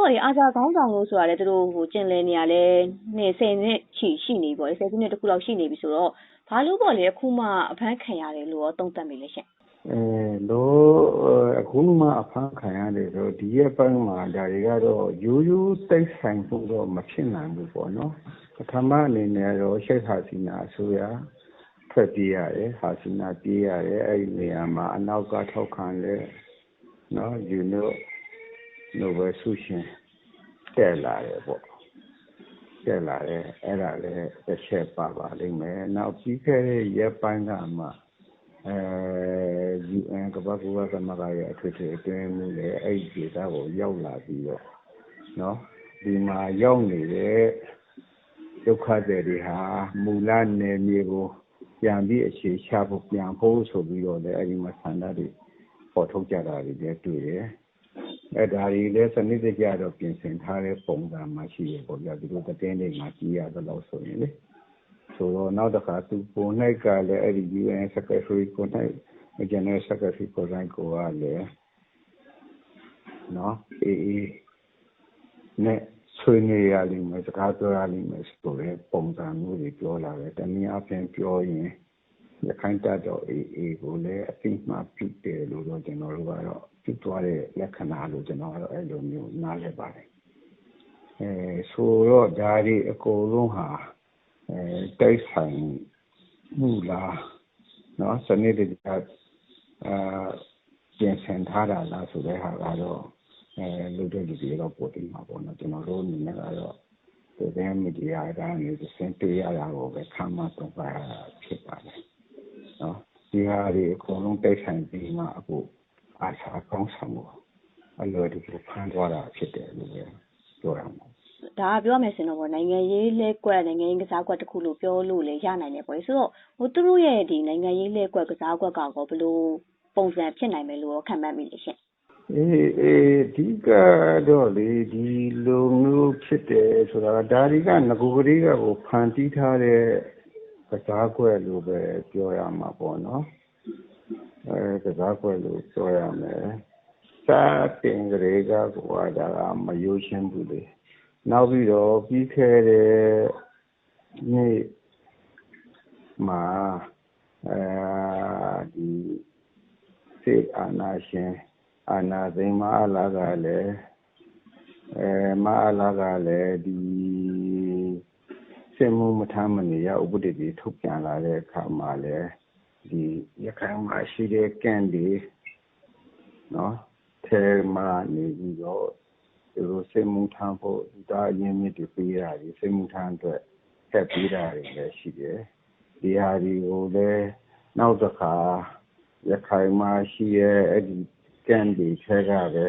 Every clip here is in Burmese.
ပေါ့လေအာဇာခေါင်းဆောင်လို့ဆိုတာလေသူတို့ဟိုကျင်လည်နေရလဲနှစ်ဆယ်နှစ်ချီရှိနေပေါ့လေဆယ်စုနှစ်တစ်ခုလောက်ရှိနေပြီဆိုတော့ဘာလို့ပေါ့လေအခုမှအဖမ်းခံရတယ်လို့ရောသုံးသပ်မိလဲရှင်အဲလို့အခုမှအဖမ်းခံရတယ်ဆိုဒီရဲ့ပိုင်းမှာဒါတွေကတော့ရိုးရိုးတိတ်ဆိုင်မှုတော့မဖြစ်နိုင်ဘူးပေါ့နော်ပထမအနေနဲ့တော့ရှိတ်ဟာစီနာအစိုးရထွက်ပြေးရတယ်ဟာစီနာပြေးရတယ်အဲ့ဒီနေရာမှာအနောက်ကထောက်ခံလဲနော်ယူနို နိုဘယ်ဆုရှင်တက်လာတယ်ပေါ့တက်လာတယ်အဲ့ဒါလည်းတစ်ချက်ပါပါလိမ့်မယ်နောက်ပြီးခဲ့တဲ့ရက်ပိုင်းကမှအဲ UN ကမ္ဘာ့ကုလသမဂ္ဂရဲ့အထွေထွေအတွင်းမှုလည်းအဲ့ဒီဒေသကိုရောက်လာပြီးတော့နော်ဒီမှာရောက်နေတဲ့ဒုက္ခသည်တွေဟာမူလနယ်မြေကိုပြန်ပြီးအခြေချဖို့ပြန်ဖို့ဆိုပြီးတော့လည်းအဲ့ဒီမှာဆန္ဒတွေပေါ်ထုတ်ကြတာတွေလည်းတွေ့တယ် အဲဒါတွေလည်းစနစ်တကျတော့ပြင်ဆင်ထားတဲ့ပုံစံမှရှိရပေါ့ဗျာဒီလိုတဲ့နေမှာကြည့်ရတော့ဆိုရင်လေဆိုတော့နောက်တစ်ခါသူပုံ၌ကလည်းအဲ့ဒီ UN Secretary ကို၌ General Secretary ကိုယ်တိုင်ကိုကလည်းနော်အေးအေးနဲ့ဆွေးနွေးရလိမ့်မယ်စကားပြောရလိမ့်မယ်ဆိုတဲ့ပုံစံမျိုးတွေပြောလာတယ်တနည်းအားဖြင့်ပြောရင်ရခိုင်တပ်တော်အေးအေးကိုလည်းအသိမှပြုတယ်လို့တော့ကျွန်တော်တို့ကတော့ ပြုသွားတဲ့ လက္ခဏာလို့ ကျွန်တော်ကတော့ အဲ့လိုမျိုး နားလည်ပါတယ်အဲဆိုတော့ ဒါတွေအကုန်လုံးဟာအဲတိုက်ဆိုင်မှုလားနော်စနစ်တကျအာပြင်ဆင်ထားတာလား ဆိုတဲ့ဟာကတော့အဲလုပ်တဲ့လူတွေတော့ ပိုသိမှာပေါ့နော် ကျွန်တော်တို့အနေနဲ့ကတော့ဒီမီဒီယာကနေစင်တွေ့ရတာကိုပဲခံမှတော့ပါဖြစ်ပါတယ်နော်ဒီဟာတွေ အကုန်လုံး တိုက်ဆိုင်ပြီးမှ အခု အာသာကောင်းဆောင်ကိုအလွယ်တကူဖမ်းသွားတာဖြစ်တယ်လို့ပဲပြောရမှာဒါကပြောမယ်ဆိုရင်တော့နိုင်ငံရေးလဲကွက်နိုင်ငံရေးကစားကွက်တစ်ခုလို့ပြောလို့လည်းရနိုင်တယ်ပေါ့ဆိုတော့ဟိုသူတို့ရဲ့ဒီနိုင်ငံရေးလဲကွက်ကစားကွက်ကကောဘယ်လိုပုံစံဖြစ်နိုင်မယ်လို့ခံမှန်းမိလဲရှင်အေးအေးဒီကတော့လေဒီလိုမျိုးဖြစ်တယ်ဆိုတာဒါတွေကငကူကလေးကကိုဖန်တီးထားတဲ့ကစားကွက်လို့ပဲပြောရမှာပေါ့နော် အဲကစားကွက်လို့ပြောရမယ်စာတင်ကလေးကကိုကဒါကမယိုးရှင်းဘူးလေနောက်ပြီးတော့ပြီးခဲ့တဲ့နေ့မှာအဲဒီစေအာနာရှင်အာနာသိမ်းမအလာကလည်းအဲမအလာကလည်းဒီစင်မှုမထမ်းမနေရဥပဒေတွေထုတ်ပြန်လာတဲ့အခါမှာလည်း ဒီရခိုင်မှာရှိတဲ့ကန့်တွေနော်ထဲမှာနေပြီးတော့သူတို့စင်မှုထမ်းဖို့ဒါအရင်မြစ်တွေပေးတာဒီစင်မှုထမ်းအတွက်ထက်ပေးတာတွေလည်းရှိတယ်ဒီဟာတွေကိုလည်းနောက်တစ်ခါရခိုင်မှာရှိရဲ့အဲ့ဒီကန်တွေထဲကပဲ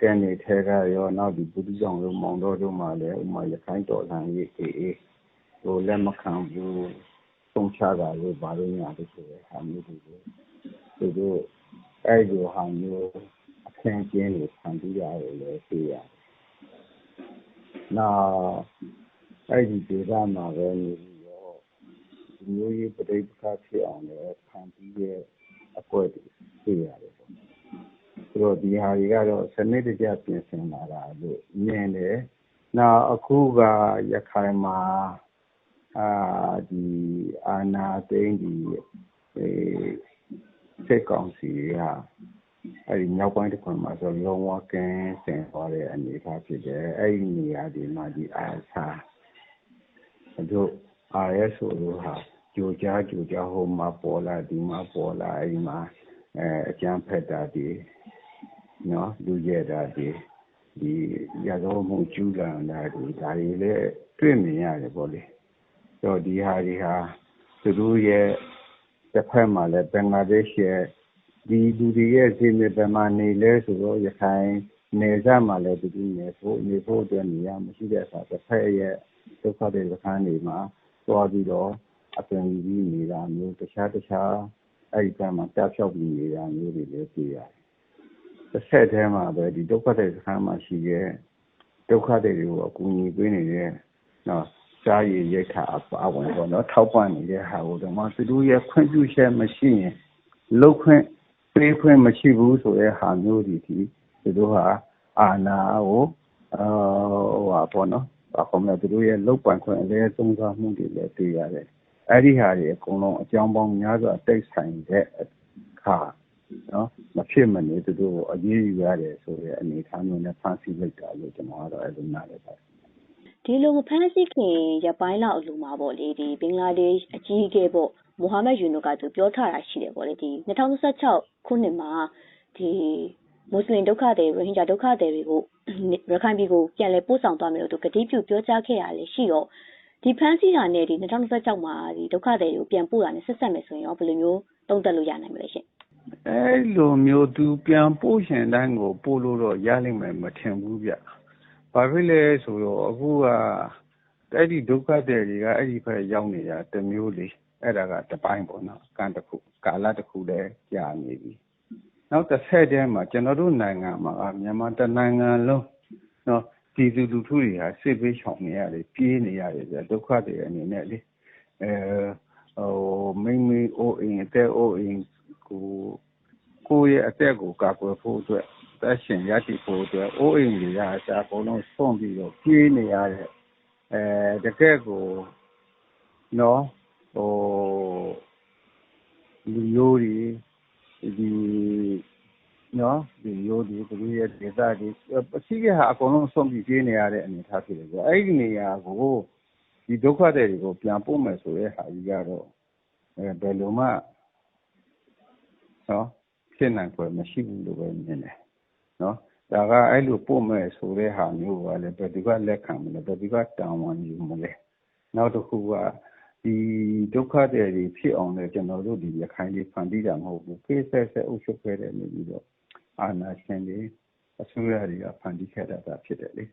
ကန်တွေထဲကရောနောက်ဒီပုဒ်ကြောင်တို့မောင်တော်တို့မှလည်းဥမာရခိုင်တော်လှန်ရေးအေးအေးဟိုလက်မခံဘူး သုံးချတာလို့ဘာလို့ညာလို့ဆိုတဲ့ဟာမျိုးတွေကိုသူတို့အဲ့ဒီဟာမျိုးအခင်းကျင်းတွေဖန်တီးရတယ်လည်းသိရတယ်။နောက်အဲ့ဒီဒေသမှာပဲနေပြီးတော့ဒီမျိုးရေးပဋိပက္ခဖြစ်အောင်လည်းဖန်တီးတဲ့အကွက်တွေသိရတယ်ပေါ့။ဆိုတော့ဒီဟာတွေကတော့စနစ်တကျပြင်ဆင်လာတာလို့မြင်တယ်။နောက်အခုကရခိုင်မှာ အာဒီအာနာသိန်းဒီစစ်ကောင်စီကအဲဒီမြောက်ပိုင်းတစ်ခွင်မှာဆိုလုံးဝကင်းစင်သွားတဲ့အနေအထားဖြစ်တယ်အဲဒီနေရာဒီမှာဒီအာစာတို့ RSO တို့ဟာကြိုကြားကြိုကြားဟိုမှာပေါ်လာဒီမှာပေါ်လာအဲဒီမှာအဲအကျန်းဖက်တာဒီနော်လူရတာဒီဒီရသောမှုကျူးလွန်တာဒီဒါတွေလည်းတွေ့မြင်ရတယ်ပေါ့လေ တော့ဒီဟာတွေဟာ သူတို့ရဲ့တစ်ဖက်မှာလည်း ဘင်္ဂလားဒေ့ရှ်ရဲ့ဒီလူတွေရဲ့ဈေးမြေဘယ်မှာနေလဲဆိုတော့ ရခိုင်နယ်စပ်မှာလည်း သူတို့နေဖို့နေဖို့အတွက်နေရာမရှိတဲ့အခါတစ်ဖက်ရဲ့ဒုက္ခတွေစခန်းတွေမှာ သွားပြီးတော့ အပင်ကြီး နေတာမျိုး တခြားတခြား အဲ့ဒီကမှာတက်ဖြောက်ပြီးနေတာမျိုးတွေလည်း တွေ့ရတယ်။တစ်ဆက်တည်းမှာပဲ ဒီဒုက္ခတွေစခန်းမှာရှိတဲ့ ဒုက္ခတွေကို အကူအညီပေးနေတဲ့နော် စားရည်ရိတ်ခါအပါဝင်ပေါ့နော်ထောက်ပံ့နေတဲ့ဟာကိုတော့မှသူတို့ရဲ့ခွင့်ပြုချက်မရှိရင်လုတ်ခွင့်ပေးခွင့်မရှိဘူးဆိုတဲ့ဟာမျိုးတွေဒီသူတို့ဟာအာဏာကိုဟိုဟာပေါ့နော်ဘာခေါ်မလဲသူတို့ရဲ့လုတ်ပိုင်ခွင့်အလဲသုံးစားမှုတွေလည်းတွေ့ရတယ်အဲ့ဒီဟာတွေအကုန်လုံးအကြောင်းပေါင်းများစွာတိတ်ဆိုင်တဲ့အခါနော်မဖြစ်မနေသူတို့အရေးယူရတယ်ဆိုတဲ့အနေအထားမျိုးနဲ့ဖန်ဆီးလိုက်တာလို့ကျွန်တော်ကတော့အဲ့လိုနားလည်ပါတယ် ဒီလိုမဖမ်းဆီးခင်ရပိုင်းလောက်အလိုမှာပေါ့လေဒီဘင်္ဂလားဒေ့ရှ်အကြီးအကဲပေါ့မိုဟာမက်ယူနူကသူပြောထားတာရှိတယ်ပေါ့လေဒီ2016ခုနှစ်မှာဒီမွတ်စလင်ဒုက္ခသည်ရိုဟင်ဂျာဒုက္ခသည်တွေကိုရခိုင်ပြည်ကိုပြန်လည်ပို့ဆောင်သွားမယ်လို့သူကတိပြုပြောကြားခဲ့ရလေရှိတော့ဒီဖမ်းဆီးတာနဲ့ဒီ2026မှာဒီဒုက္ခသည်တွေကိုပြန်ပို့တာနဲ့ဆက်ဆက်မယ်ဆိုရင်ရောဘယ်လိုမျိုးသုံးသပ်လို့ရနိုင်မလဲရှင်အဲလိုမျိုးသူပြန်ပို့ရှင်တိုင်းကိုပို့လို့တော့ရလိမ့်မယ်မထင်ဘူးဗျ ဘာဖြစ်လဲဆိုတော့အခုကအဲ့ဒီဒုက္ခသည်တွေကအဲ့ဒီဘက်ရောက်နေတာတမျိုးလေးအဲ့ဒါကတပိုင်းပေါ့နော်ကံတစ်ခုကာလတစ်ခုလည်းကြာနေပြီနောက်တစ်ဆက်တည်းမှာကျွန်တော်တို့နိုင်ငံမှာမြန်မာတနိုင်ငံလုံးနော်ပြည်သူလူထုတွေဟာစစ်ဘေးရှောင်နေရတယ်ပြေးနေရတယ်ကြဒုက္ခတွေအနေနဲ့လေအဲဟိုမိမိအိုးအိမ်အသက်အိုးအိမ်ကိုကိုယ့်ရဲ့အသက်ကိုကာကွယ်ဖို့အတွက် သက်ရှင်ရရှိဖို့အတွက်အိုးအိမ်တွေကအစားအကုန်လုံးဆွန့်ပြီးတော့ပြေးနေရတဲ့အဲတကယ်ကိုနော်ဟိုလူမျိုးတွေဒီနော်ဒီရိုးဒီသူတို့ရဲ့ဒေသတွေရှိခဲ့ဟာအကုန်လုံးဆုံးပြီးပြေးနေရတဲ့အနေအထားဖြစ်တယ်ဆိုအဲ့ဒီနေရာကိုဒီဒုက္ခတွေကိုပြန်ပို့မယ်ဆိုတဲ့ဟာကြီးကတော့အဲဘယ်လိုမှနော်ဖြစ်နိုင်ဖွယ်မရှိဘူးလို့ပဲမြင်တယ် နော်ဒါကအဲ့လိုပို့မယ်ဆိုတဲ့ဟာမျိုးကလည်းဘယ်သူကလက်ခံမလဲဘယ်သူကတောင်းဝန်ယူမလဲနောက်တစ်ခုကဒီဒုက္ခတွေဖြစ်အောင်လည်းကျွန်တော်တို့ဒီရခိုင်တွေဖန်တီးတာမဟုတ်ဘူးဖေးဆက်ဆက်အုပ်ချုပ်ခဲ့တဲ့နေပြီးတော့အာဏာရှင်တွေအစိုးရတွေကဖန်တီးခဲ့တာဖြစ်တယ်လေ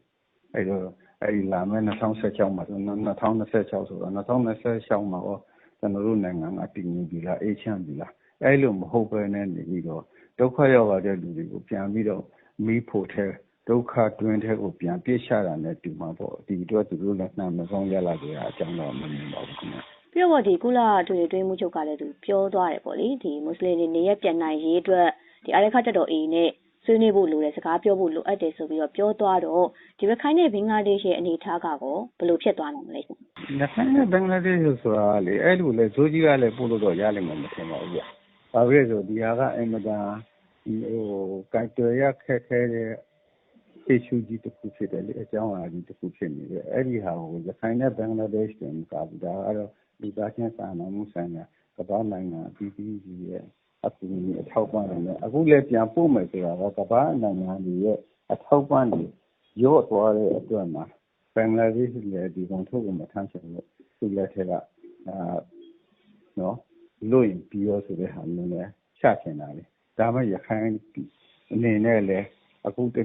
အဲတော့အဲဒီလာမယ့်2016မှာဆို2026ဆိုတော့2026မှာတော့ကျွန်တော်တို့နိုင်ငံကတည်ငြိမ်ပြီလားအေးချမ်းပြီလားအဲလိုမဟုတ်ဘဲနဲ့နေပြီးတော့ ဒုက္ခရောက်လာတဲ့လူတွေကို ပြန်ပြီးတော့မိဖို့ထဲ ဒုက္ခတွင်းထဲကို ပြန်ပြစ်ချတာနဲ့ တူမှာပေါ့ ဒီအတွက် သူတို့လည်းနှံမကောင်းရလာကြတာအကြောင်းတော့ မမြင်ပါဘူးခင်ဗျ ပြီးတော့ဒီကုလအတွင်းတွင်းမှုချုပ်ကလည်းသူပြောသွားတယ်ပေါ့လေဒီမွတ်စလင်တွေ နေရပြန်နိုင်ရေးအတွက်ဒီအာရခတက်တော်အေနဲ့ ဆွေးနွေးဖို့လိုတယ် စကားပြောဖို့ လိုအပ်တယ်ဆိုပြီးတော့ ပြောသွားတော့ဒီရခိုင်နဲ့ ဘင်္ဂလားဒေ့ရှ်ရဲ့ အနေအထားကကော ဘယ်လိုဖြစ်သွားနိုင်မလဲရှင်ရခိုင်နဲ့ ဘင်္ဂလားဒေ့ရှ်ဆိုတာလေ အဲ့လိုလေဇိုးကြီးကလည်း ပို့လို့တော့ ရလိမ့်မယ် မထင်ပါဘူးဗျ။ ဘာဖြစ်လို့ဆိုဒီဟာက အင်မတန်ဟိုကြိုက်တယ်ရခက်ခဲတဲ့ issue ကြီးတစ်ခုဖြစ်တယ်လေ အကြောင်းအရာကြီးတစ်ခုဖြစ်နေတယ် အဲ့ဒီဟာကို ရခိုင်နဲ့ ဘင်္ဂလားဒေ့ရှ်တွေမကဘူး ဒါကတော့ လူသားချင်းစာနာမှုဆိုင်ရာ ကမ္ဘာနိုင်ငံအပြည်ပြည်ကြီးရဲ့ အကူအညီအထောက်ပံ့တွေနဲ့ အခုလည်း ပြန်ပို့မယ်ဆိုတာက ကမ္ဘာနိုင်ငံတွေရဲ့ အထောက်ပံ့တွေရော့သွားတဲ့အတွက်မှာဘင်္ဂလားဒေ့ရှ်လည်း ဒီကုန်ထုတ်ကိုမထမ်းချင်လို့ သူလက်ထက်ကအာနော် လို့ရင်ပြီးရောဆိုတဲ့ဟာမျိုးနဲ့ချချင်တာလေဒါမှရခိုင်အနေနဲ့လည်းအခုတ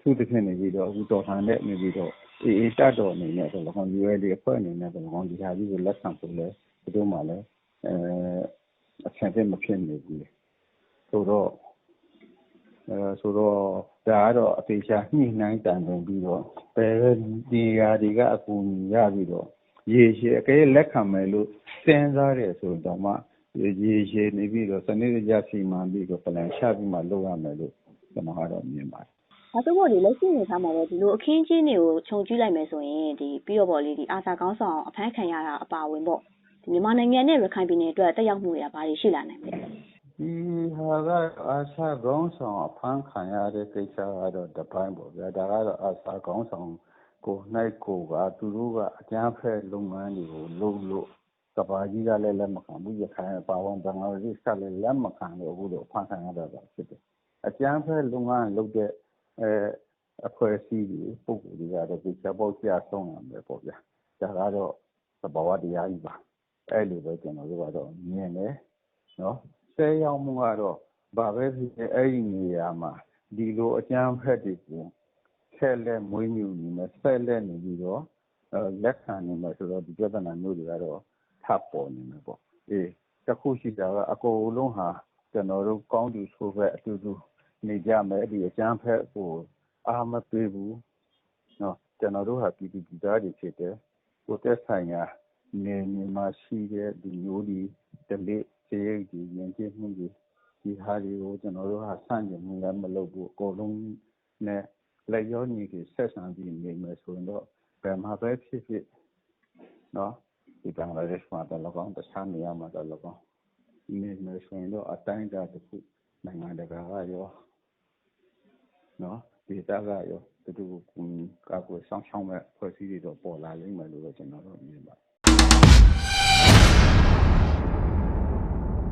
ခုတစ်ဖြစ်နေပြီးတော့အခုတော်ခံတဲ့နေပြီးတော့အေးအေးတတ်တော်အနေနဲ့ဆိုတော့ UL အဖွဲ့အနေနဲ့ဆိုတော့ဒီဟာကြီးကိုလက်ခံဖို့လဲသူတို့မှလည်းအဲအဆင်သင့်မဖြစ်နေဘူးဆိုတော့အဲဆိုတော့ဒါကတော့အသေးချာညှိနှိုင်းတန်ပြန်ပြီးတော့ဘယ်ဒီဟာတွေကအကူအညီရပြီးတော့ရေရှည်အကဲလက်ခံမယ်လို့စဉ်းစားတယ်ဆိုတော့မှ ရေရှည်နေပြီးတော့စနစ်တကျစီမံပြီးတော့ plan ချပြီးမှလုပ်ရမယ်လို့ကျွန်တော်ကတော့မြင်ပါတယ်ဒါဆိုပေါ့လေလက်ရှိအနေအထားမှာတော့ဒီလိုအခင်းအကျင်းတွေကိုခြုံကြည့်လိုက်မယ်ဆိုရင်ဒီပြီးတော့ပေါ့လေဒီအာစာကောင်းဆောင်အဖမ်းခံရတာအပါဝင်ပေါ့ဒီမြန်မာနိုင်ငံနဲ့ရခိုင်ပြည်နယ်အတွက်တက်ရောက်မှုတွေကဘာတွေရှိလာနိုင်မလဲဒီဟာကအာစာကောင်းဆောင်အဖမ်းခံရတဲ့ကိစ္စကတော့တပိုင်းပေါ့ဗျာဒါကတော့အာစာကောင်းဆောင်ကိုနိုင်ကိုကသူတို့ကအကျန်းဖက်လုပ်ငန်းတွေကိုလုပ်လို့ ကဘာကြီးကလည်း လက်မခံဘူး ရခိုင်အပါဝင် ဘင်္ဂလားဒေ့ရှ်ကလည်း လက်မခံလို့ အခုတော့ဖမ်းခံရတာဖြစ်တယ် အကျန်းဖက်လုပ်ငန်းလုပ်တဲ့အဲအဖွဲ့အစည်းတွေ ပုဂ္ဂိုလ်တွေကတော့ဒီချက်ပေါက်ကြဆုံးရမယ်ပေါ့ဗျာ ဒါကတော့ သဘာဝတရားကြီးပါ အဲ့လိုပဲ ကျွန်တော်တို့ကတော့ မြင်တယ်နော်ဆဲရောက်မှုကတော့ ဘာပဲဖြစ်ဖြစ် အဲ့ဒီနေရာမှာ ဒီလိုအကျန်းဖက်တွေကို ဆက်လက်မွေးမြူနေမယ် ဆက်လက်နေပြီးတော့ လက်ခံနေမယ်ဆိုတော့ ဒီပြဿနာမျိုးတွေကတော့ ထပ်ပေါ်နေမယ်ပေါ့အေးတခုရှိတာကအကုန်လုံးဟာကျွန်တော်တို့ကောင်းသူဆိုပဲအတူတူနေကြမယ်ဒီအကျန်းဖက်ကိုအားမပေးဘူးနော်ကျွန်တော်တို့ဟာပြည်သူပြည်သားတွေဖြစ်တယ်ကိုတက်ဆိုင်ရာနေနေမှာရှိတဲ့ဒီမျိုးဒီတလေးစေရိတ်ဒီယဉ်ကျေးမှုတွေဒီဟာတွေကိုကျွန်တော်တို့ဟာဆန့်ကျင်မှုလည်းမလုပ်ဘူးအကုန်လုံးနဲ့လက်ရောညီကြီးဆက်ဆံပြီးနေမယ်ဆိုရင်တော့ဘယ်မှာပဲဖြစ်ဖြစ်နော်ဒီ ဘင်္ဂလားဒေ့ရှ်မှာတော့လောကောင်တခြားနေရာမှာတော့လောကောင်နေမယ်ဆိုရင်တော့ အတိုင်းအတာတစ်ခု နိုင်ငံတကာကရောနော်ဒီတကရောတူတူကာကိုစောင့်ရှောက်မဲ့ဖွဲ့စည်းတွေတော့ ပေါ်လာလိမ့်မယ်လို့တော့ကျွန်တော်တို့မြင်ပါတယ်